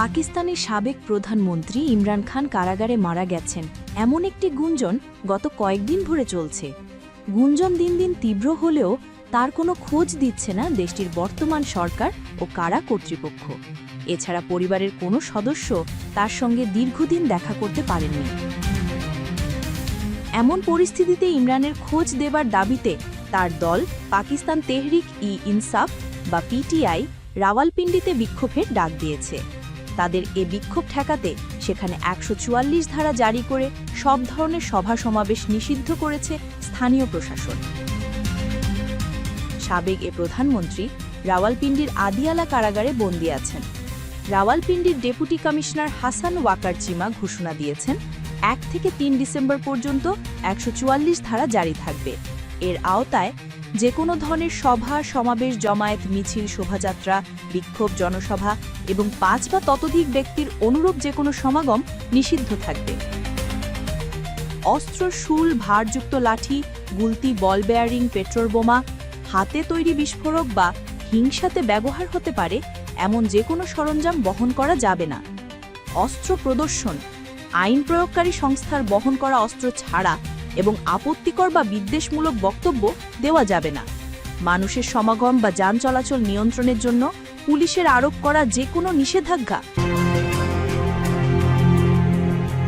পাকিস্তানের সাবেক প্রধানমন্ত্রী ইমরান খান কারাগারে মারা গেছেন। এমন একটি গুঞ্জন গত কয়েকদিন ধরে চলছে। গুঞ্জন দিন দিন তীব্র হলেও তার কোনো খোঁজ দিচ্ছে না দেশটির বর্তমান সরকার ও কারা কর্তৃপক্ষ। এছাড়া পরিবারের কোনো সদস্য তার সঙ্গে দীর্ঘদিন দেখা করতে পারেননি। এমন পরিস্থিতিতে ইমরানের খোঁজ দেবার দাবিতে তার দল পাকিস্তান তেহরিক ই ইনসাফ বা পিটিআই রাওয়ালপিন্ডিতে বিক্ষোভের ডাক দিয়েছে। তাদের এ বিক্ষোভ ঠেকাতে সেখানে একশো ধারা জারি করে সব ধরনের সভা সমাবেশ নিষিদ্ধ করেছে স্থানীয় প্রশাসন। সাবেক এ প্রধানমন্ত্রী রাওয়ালপিন্ডির আদিয়ালা কারাগারে বন্দী আছেন। রাওয়ালপিন্ডির ডেপুটি কমিশনার হাসান ওয়াকার চিমা ঘোষণা দিয়েছেন, এক থেকে তিন ডিসেম্বর পর্যন্ত একশো চুয়াল্লিশ ধারা জারি থাকবে। এর আওতায় যে কোনো ধরনের সভা, সমাবেশ, জমায়েত, মিছিল, শোভাযাত্রা, বিক্ষোভ, জনসভা এবং পাঁচ বা ততোধিক ব্যক্তির অনুরূপ যে কোনো সমাগম নিষিদ্ধ থাকবে। অস্ত্র, শুল, ভারযুক্ত লাঠি, গুলতি, বল বেয়ারিং, পেট্রোল বোমা, হাতে তৈরি বিস্ফোরক বা হিংসাতে ব্যবহার হতে পারে, এমন যে কোনো সরঞ্জাম বহন করা যাবে না। অস্ত্র প্রদর্শন, আইন প্রয়োগকারী সংস্থার বহন করা অস্ত্র ছাড়া এবং আপত্তিকর বা বিদ্বেষমূলক বক্তব্য দেওয়া যাবে না। মানুষের সমাগম বা যান চলাচল নিয়ন্ত্রণের জন্য পুলিশের আরোপ করা যে কোনো নিষেধাজ্ঞা